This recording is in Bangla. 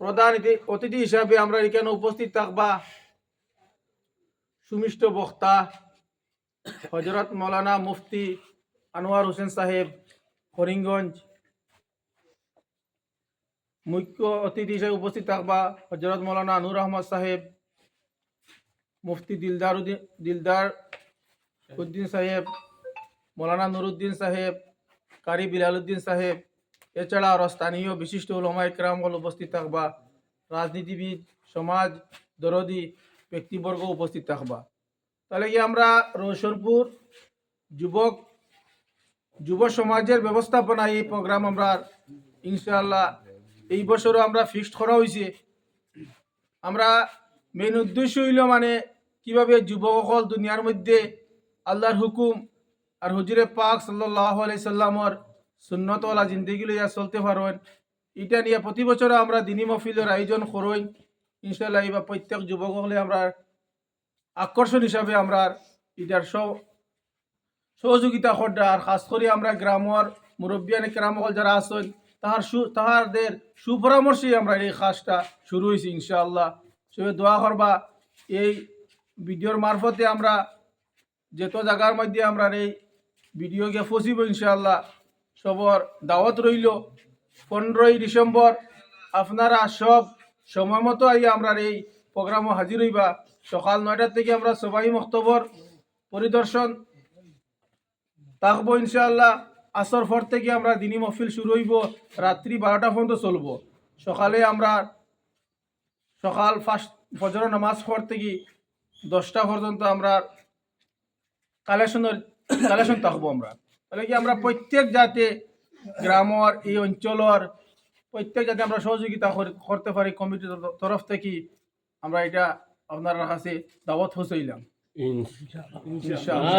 প্রধান অতিথি হিসাবে আমরা এখানে উপস্থিত থাকবা। সুমিষ্ট বক্তা হজরত মৌলানা মুফতি আনোয়ার হোসেন সাহেব করিমগঞ্জ মুখ্য অতিথি হিসেবে উপস্থিত থাকবা হজরত মৌলানা নূর আহমদ সাহেব, মুফতি দিলদার দিলদার উদ্দিন সাহেব, মৌলানা নুরুদ্দিন সাহেব, কারি বিলালউদ্দিন সাহেব এছাড়া আরও স্থানীয় বিশিষ্ট ওলমা ইকরামগণ উপস্থিত থাকবা। রাজনীতিবিদ, সমাজ দরদি, ব্যক্তিবর্গ উপস্থিত থাকবা। তাহলে কি আমরা রোশনপুর যুবক, যুব সমাজের ব্যবস্থাপনা এই প্রোগ্রাম আমরা ইনশাআল্লাহ এই বছরও আমরা ফিক্সড করা হয়েছে। আমরা মেন উদ্দেশ্য হইল মানে কীভাবে যুবকসকল দুনিয়ার মধ্যে আল্লাহর হুকুম আর হুজুরে পাক সাল্লাহ সাল্লামর সুন্নতওয়ালা জিন্দগি লইয়া চলতে পারেন এটা নিয়ে প্রতি বছর আমরা দিনী মফিলের আয়োজন করই ইনশাল্লাহ এবার প্রত্যেক যুবক হলে আমরা আকর্ষণ হিসাবে আমরা সব সহযোগিতা করডা আর খাস করে আমরা গ্রামর মুরব্বিয়ান গ্রামসকল যারা আছেন, তাহার সু তাহারদের সুপরামর্শেই আমরা এই কাজটা শুরু হয়েছি ইনশাআল্লাহ। সবে দোয়া করবা, এই ভিডিওর মারফতে আমরা যত জায়গার মধ্যে আমরা এই ভিডিওকে ফসিব ইনশাআল্লাহ। সবর দাওয়াত রইল। পনেরোই ডিসেম্বর, আপনারা সব সময় মতো আই আমরা এই প্রোগ্রামও হাজির হইবা। সকাল নয়টার থেকে আমরা সবাই মক্তবর পরিদর্শন। থাকব ইনশাআল্লাহ, আসর পর থেকে আমরা দিনী মহফিল শুরু হইব, রাত্রি বারোটা পর্যন্ত চলবো। সকালে আমরা সকাল ফার্স্ট ফজর নামাজ পর থেকে দশটা পর্যন্ত আমরা কালেকশনের কালেকশন থাকব আমরা। তাহলে কি আমরা প্রত্যেক জাতে গ্রামর এই অঞ্চলর প্রত্যেক জাতে আমরা সহযোগিতা করতে পারি কমিটির তরফ থেকে আমরা এটা আপনার কাছে দাওয়াত হইলাম ইনশাআল্লাহ।